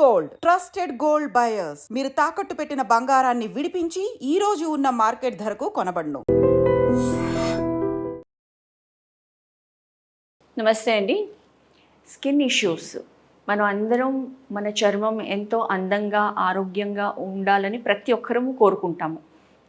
Gold. Trusted gold buyers. మీరు తాకట్టు పెట్టిన బంగారాన్ని విడిపించి ఈ రోజు ఉన్న మార్కెట్ ధరకు కొనబడును. నమస్తే అండి. Skin issues. మనం అందరం మన చర్మం ఎంతో అందంగా ఆరోగ్యంగా ఉండాలని ప్రతి ఒక్కరము కోరుకుంటాము.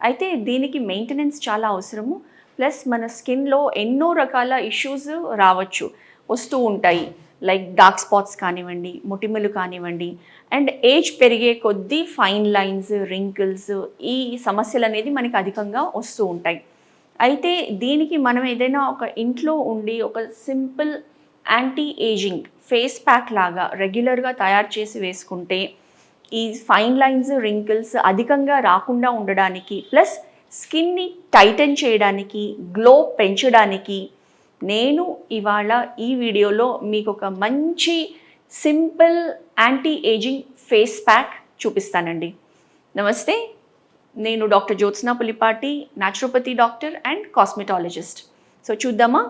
అయితే దీనికి మెయింటెనెన్స్ చాలా అవసరము. ప్లస్ మన స్కిన్లో ఎన్నో రకాల ఇష్యూస్ రావచ్చు వస్తూ ఉంటాయి. లైక్ డార్క్ స్పాట్స్ కానివ్వండి ముటిమలు కానివ్వండి అండ్ ఏజ్ పెరిగే కొద్దీ ఫైన్ లైన్స్ రింకిల్స్ ఈ సమస్యలు అనేది మనకి అధికంగా వస్తూ ఉంటాయి. అయితే దీనికి మనం ఏదైనా ఒక ఇంట్లో ఉండి ఒక simple anti ageing face pack లాగా రెగ్యులర్గా తయారు చేసి వేసుకుంటే ఈ ఫైన్ లైన్స్ రింకిల్స్ అధికంగా రాకుండా ఉండడానికి ప్లస్ స్కిన్ని టైటన్ చేయడానికి గ్లో పెంచడానికి నేను ఇవాళ ఈ వీడియోలో మీకు ఒక మంచి simple anti ageing face pack చూపిస్తానండి. నమస్తే నేను doctor Jyotsna Pulipati naturopathy doctor and cosmetologist so చూద్దామా?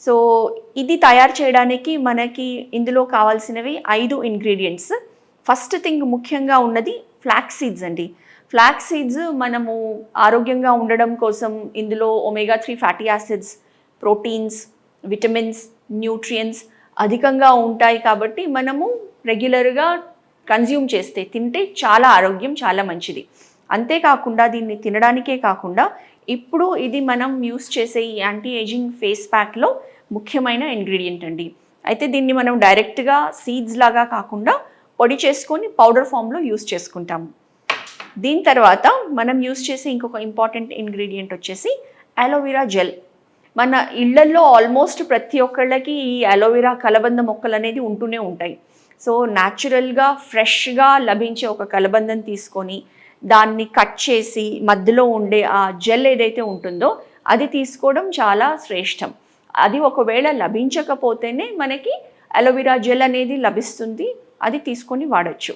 సో ఇది తయారు చేయడానికి మనకి ఇందులో కావాల్సినవి ఐదు ఇంగ్రీడియంట్స్. ఫస్ట్ థింగ్ ముఖ్యంగా ఉన్నది ఫ్లాక్స్ సీడ్స్ అండి. ఫ్లాక్స్ సీడ్స్ మనము ఆరోగ్యంగా ఉండడం కోసం ఇందులో omega three fatty acids proteins vitamins nutrients అధికంగా ఉంటాయి కాబట్టి మనము రెగ్యులర్గా కన్జ్యూమ్ చేస్తే తింటే చాలా ఆరోగ్యం చాలా మంచిది. అంతేకాకుండా దీన్ని తినడానికే కాకుండా ఇప్పుడు ఇది మనం యూస్ చేసే ఈ యాంటీ ఏజింగ్ ఫేస్ ప్యాక్లో ముఖ్యమైన ఇంగ్రీడియంట్ అండి. అయితే దీన్ని మనం డైరెక్ట్గా సీడ్స్ లాగా కాకుండా పొడి చేసుకొని పౌడర్ ఫామ్లో యూస్ చేసుకుంటాము దీని తర్వాత మనం యూస్ చేసే ఇంకొక ఇంపార్టెంట్ ఇంగ్రీడియంట్ వచ్చేసి అలోవెరా జెల్ మన ఇళ్ళల్లో ఆల్మోస్ట్ ప్రతి ఒక్కళ్ళకి ఈ అలోవెరా కలబంద మొక్కలు అనేది ఉంటూనే ఉంటాయి. సో న్యాచురల్గా ఫ్రెష్గా లభించే ఒక కలబందం తీసుకొని దాన్ని కట్ చేసి మధ్యలో ఉండే ఆ జెల్ ఏదైతే ఉంటుందో అది తీసుకోవడం చాలా శ్రేష్టం. అది ఒకవేళ లభించకపోతేనే మనకి అలోవెరా జెల్ అనేది లభిస్తుంది అది తీసుకొని వాడచ్చు.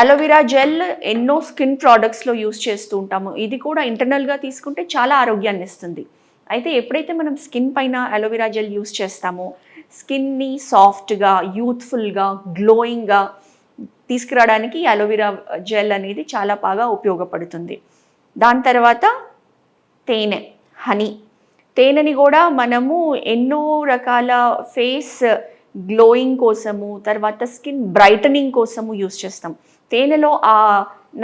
అలోవెరా జెల్ ఎన్నో స్కిన్ ప్రోడక్ట్స్లో యూస్ చేస్తూ ఉంటాము. ఇది కూడా ఇంటర్నల్గా తీసుకుంటే చాలా ఆరోగ్యాన్ని ఇస్తుంది. అయితే ఎప్పుడైతే మనం స్కిన్ పైన అలోవెరా జెల్ యూస్ చేస్తామో స్కిన్ని సాఫ్ట్గా యూత్ఫుల్గా గ్లోయింగ్గా తీసుకురావడానికి అలోవెరా జెల్ అనేది చాలా బాగా ఉపయోగపడుతుంది. దాని తర్వాత తేనె హనీ. తేనెని కూడా మనము ఎన్నో రకాల ఫేస్ గ్లోయింగ్ కోసము తర్వాత స్కిన్ బ్రైటనింగ్ కోసము యూస్ చేస్తాం. తేనెలో ఆ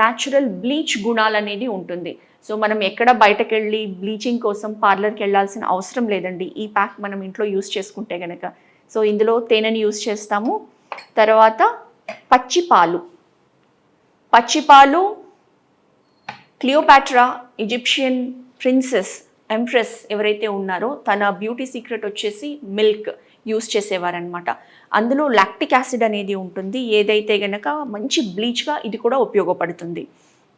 న్యాచురల్ బ్లీచ్ గుణాలు అనేది ఉంటుంది. సో మనం ఎక్కడ బయటకు వెళ్ళి బ్లీచింగ్ కోసం పార్లర్కి వెళ్ళాల్సిన అవసరం లేదండి. ఈ ప్యాక్ మనం ఇంట్లో యూస్ చేసుకుంటే కనుక సో ఇందులో తేనెని యూస్ చేస్తాము. తర్వాత పచ్చిపాలు. పచ్చిపాలు క్లియోపాట్రా ఈజిప్షియన్ ప్రిన్సెస్ ఎంప్రెస్ ఎవరైతే ఉన్నారో తన బ్యూటీ సీక్రెట్ వచ్చేసి మిల్క్ యూస్ చేసేవారనమాట అందులో లాక్టిక్ యాసిడ్ అనేది ఉంటుంది. ఏదైతే గనక మంచి బ్లీచ్గా ఇది కూడా ఉపయోగపడుతుంది.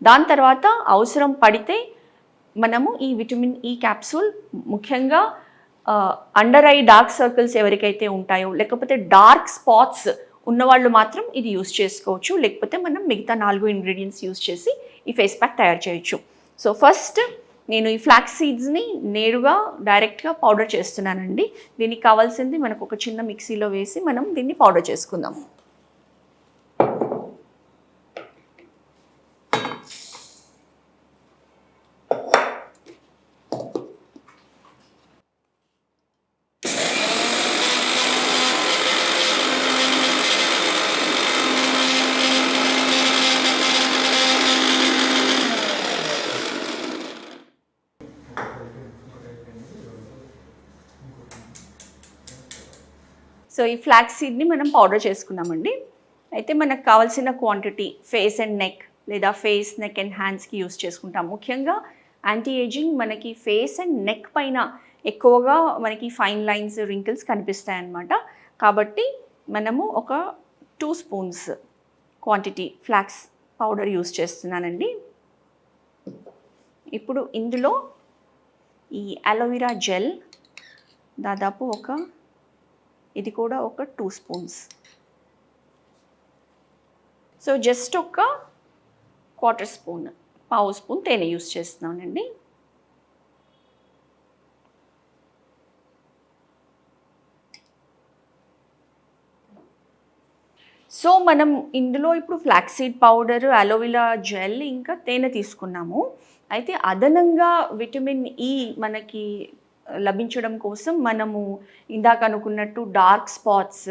దాని తర్వాత అవసరం పడితే మనము ఈ విటమిన్ e ఈ క్యాప్సూల్ ముఖ్యంగా అండర్ ఐ డార్క్ సర్కిల్స్ ఎవరికైతే ఉంటాయో లేకపోతే డార్క్ స్పాట్స్ ఉన్నవాళ్ళు మాత్రం ఇది యూస్ చేసుకోవచ్చు. లేకపోతే మనం మిగతా నాలుగు ఇంగ్రీడియంట్స్ యూస్ చేసి ఈ ఫేస్ ప్యాక్ తయారు చేయొచ్చు. సో ఫస్ట్ నేను ఈ ఫ్లాక్స్ సీడ్స్ని నేరుగా డైరెక్ట్గా పౌడర్ చేస్తున్నానండి. దీనికి కావాల్సింది మనకు ఒక చిన్న మిక్సీలో వేసి మనం దీన్ని పౌడర్ చేసుకుందాం. సో ఈ ఫ్లాక్స్ సీడ్ని మనం పౌడర్ చేసుకున్నామండి అయితే మనకు కావాల్సిన క్వాంటిటీ ఫేస్ అండ్ నెక్ లేదా ఫేస్ నెక్ అండ్ హ్యాండ్స్కి యూస్ చేసుకుంటాం. ముఖ్యంగా యాంటీ ఏజింగ్ మనకి ఫేస్ అండ్ నెక్ పైన ఎక్కువగా మనకి ఫైన్ లైన్స్ రింకిల్స్ కనిపిస్తాయి అన్నమాట కాబట్టి మనము ఒక two spoons quantity flax powder use చేస్తున్నానండి. ఇప్పుడు ఇందులో ఈ అలోవెరా జెల్ దాదాపు ఒక ఇది కూడా ఒక టూ స్పూన్స్ సో జస్ట్ ఒక క్వార్టర్ స్పూన్ పావు స్పూన్ తేనె యూస్ చేస్తున్నానండి. సో మనం ఇందులో ఇప్పుడు ఫ్లాక్సీడ్ పౌడర్ అలోవిలా జెల్ ఇంకా తేనె తీసుకున్నాము. అయితే అదనంగా విటమిన్ ఈ e మనకి లభించడం కోసం మనము ఇందాక అనుకున్నట్టు డార్క్ స్పాట్స్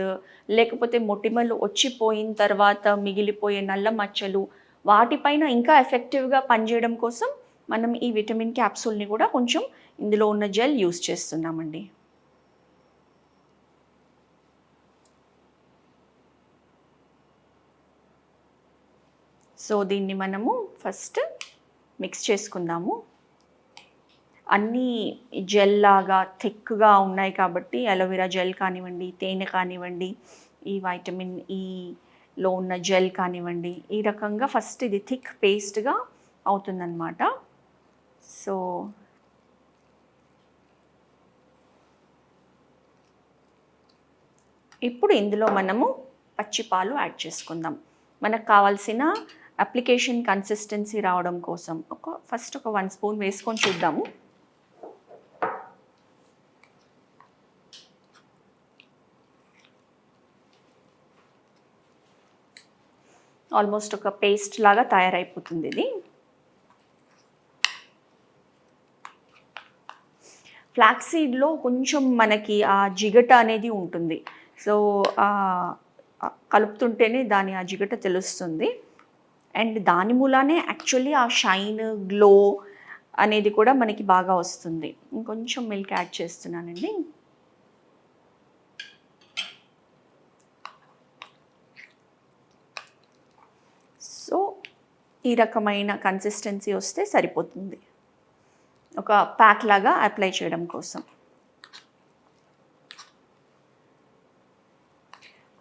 లేకపోతే మొటిమలు వచ్చిపోయిన తర్వాత మిగిలిపోయే నల్ల మచ్చలు వాటిపైన ఇంకా ఎఫెక్టివ్గా పనిచేయడం కోసం మనం ఈ విటమిన్ క్యాప్సూల్ని కూడా కొంచెం ఇందులో ఉన్న జెల్ యూస్ చేస్తున్నామండి. సో దీన్ని మనము ఫస్ట్ మిక్స్ చేసుకుందాము. అన్నీ జెల్ లాగా థిక్గా ఉన్నాయి కాబట్టి అలోవెరా జెల్ కానివ్వండి తేనె కానివ్వండి ఈ వైటమిన్ ఈలో e ఉన్న జెల్ కానివ్వండి ఈ రకంగా ఫస్ట్ ఇది థిక్ పేస్ట్గా అవుతుందన్నమాట. సో ఇప్పుడు ఇందులో మనము పచ్చిపాలు యాడ్ చేసుకుందాం. మనకు కావాల్సిన అప్లికేషన్ కన్సిస్టెన్సీ రావడం కోసం ఒక ఫస్ట్ ఒక వన్ స్పూన్ వేసుకొని చూద్దాము. ఆల్మోస్ట్ ఒక పేస్ట్ లాగా తయారైపోతుంది ఇది. ఫ్లాక్సీడ్లో కొంచెం మనకి ఆ జిగట అనేది ఉంటుంది. సో కలుపుతుంటేనే దాని ఆ జిగట తెలుస్తుంది. అండ్ దాని మూలానే యాక్చువల్లీ ఆ షైన్ గ్లో అనేది కూడా మనకి బాగా వస్తుంది. ఇంకొంచెం మిల్క్ యాడ్ చేస్తున్నానండి సో ఈ రకమైన కన్సిస్టెన్సీ వస్తే సరిపోతుంది. ఒక ప్యాక్ లాగా అప్లై చేయడం కోసం.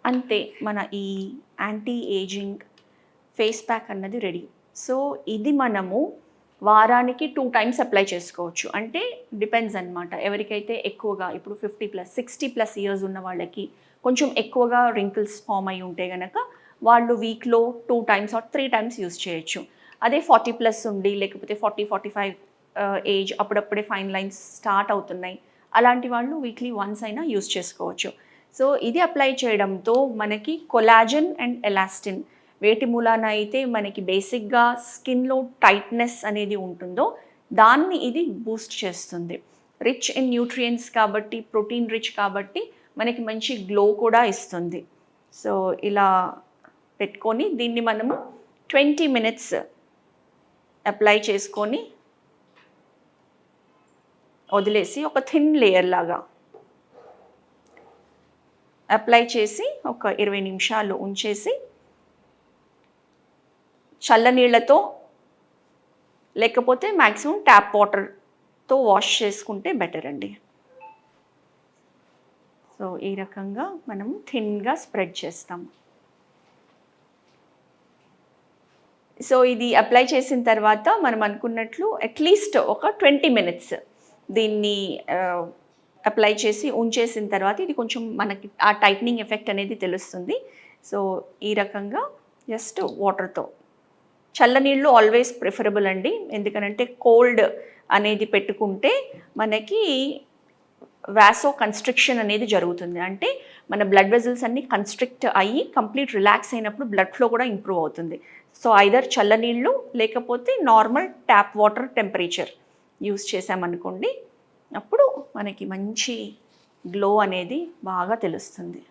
అంతే మన ఈ యాంటీ ఏజింగ్ ఫేస్ ప్యాక్ అన్నది రెడీ సో ఇది మనము వారానికి టూ టైమ్స్ అప్లై చేసుకోవచ్చు. అంటే డిపెండ్స్ అన్నమాట. ఎవరికైతే ఎక్కువగా ఇప్పుడు fifty plus sixty plus years ఉన్న వాళ్ళకి కొంచెం ఎక్కువగా రింకిల్స్ ఫామ్ అయి ఉంటే కనుక వాళ్ళు వీక్లో two times or three times use చేయొచ్చు. అదే ఫార్టీ ప్లస్ ఉండి లేకపోతే ఫార్టీ ఫార్టీ ఫైవ్ ఏజ్ అప్పుడప్పుడే ఫైన్ లైన్స్ స్టార్ట్ అవుతున్నాయి. అలాంటి వాళ్ళు వీక్లీ వన్స్ అయినా యూస్ చేసుకోవచ్చు. సో ఇది అప్లై చేయడంతో మనకి కొలాజన్ అండ్ ఎలాస్టిన్ వేటి మూలాన అయితే మనకి బేసిక్గా స్కిన్లో టైట్నెస్ అనేది ఉంటుందో దాన్ని ఇది బూస్ట్ చేస్తుంది. రిచ్ ఇన్ న్యూట్రియంట్స్ కాబట్టి ప్రోటీన్ రిచ్ కాబట్టి మనకి మంచి గ్లో కూడా ఇస్తుంది. సో ఇలా పెట్టుకొని దీన్ని మనము ట్వంటీ మినిట్స్ అప్లై చేసుకొని వదిలేసి ఒక థిన్ లేయర్ లాగా అప్లై చేసి ఒక ఇరవై నిమిషాలు ఉంచేసి చల్లనీళ్ళతో లేకపోతే మ్యాక్సిమం ట్యాప్ వాటర్తో వాష్ చేసుకుంటే బెటర్ అండి. సో ఈ రకంగా మనం థిన్గా స్ప్రెడ్ చేస్తాం సో ఇది అప్లై చేసిన తర్వాత మనం అనుకున్నట్లు అట్లీస్ట్ ఒక ట్వంటీ మినిట్స్ దీన్ని అప్లై చేసి ఉంచేసిన తర్వాత ఇది కొంచెం మనకి ఆ టైట్నింగ్ ఎఫెక్ట్ అనేది తెలుస్తుంది. సో ఈ రకంగా జస్ట్ వాటర్తో చల్లనీళ్ళు ఆల్వేస్ ప్రిఫరబుల్ అండి. ఎందుకనంటే కోల్డ్ అనేది పెట్టుకుంటే మనకి వ్యాసో కన్స్ట్రిక్షన్ అనేది జరుగుతుంది. అంటే మన బ్లడ్ వెజల్స్ అన్ని కన్స్ట్రిక్ట్ అయ్యి కంప్లీట్ రిలాక్స్ అయినప్పుడు బ్లడ్ ఫ్లో కూడా ఇంప్రూవ్ అవుతుంది. సో ఐదర్ చల్లనీళ్ళు లేకపోతే normal tap water temperature use చేసామనుకోండి అప్పుడు మనకి మంచి గ్లో అనేది బాగా తెలుస్తుంది.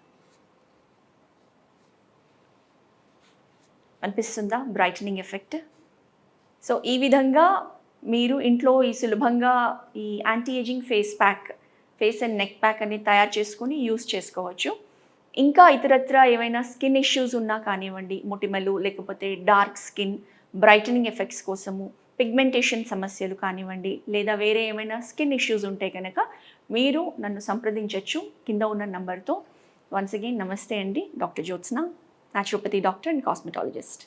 అనిపిస్తుందా? బ్రైటనింగ్ ఎఫెక్ట్ సో ఈ విధంగా మీరు ఇంట్లో ఈ సులభంగా ఈ anti ageing face pack face and neck pack అన్ని తయారు చేసుకొని యూస్ చేసుకోవచ్చు. ఇంకా ఇతరత్ర ఏమైనా స్కిన్ ఇష్యూస్ ఉన్నా కానివ్వండి మొటిమలు లేకపోతే డార్క్ స్కిన్ బ్రైటనింగ్ ఎఫెక్ట్స్ కోసము పిగ్మెంటేషన్ సమస్యలు కానివ్వండి లేదా వేరే ఏమైనా స్కిన్ ఇష్యూస్ ఉంటే కనుక మీరు నన్ను సంప్రదించవచ్చు కింద ఉన్న నంబర్తో. వన్స్ అగైన్ నమస్తే అండి doctor Jyotsna naturopathy doctor and cosmetologist.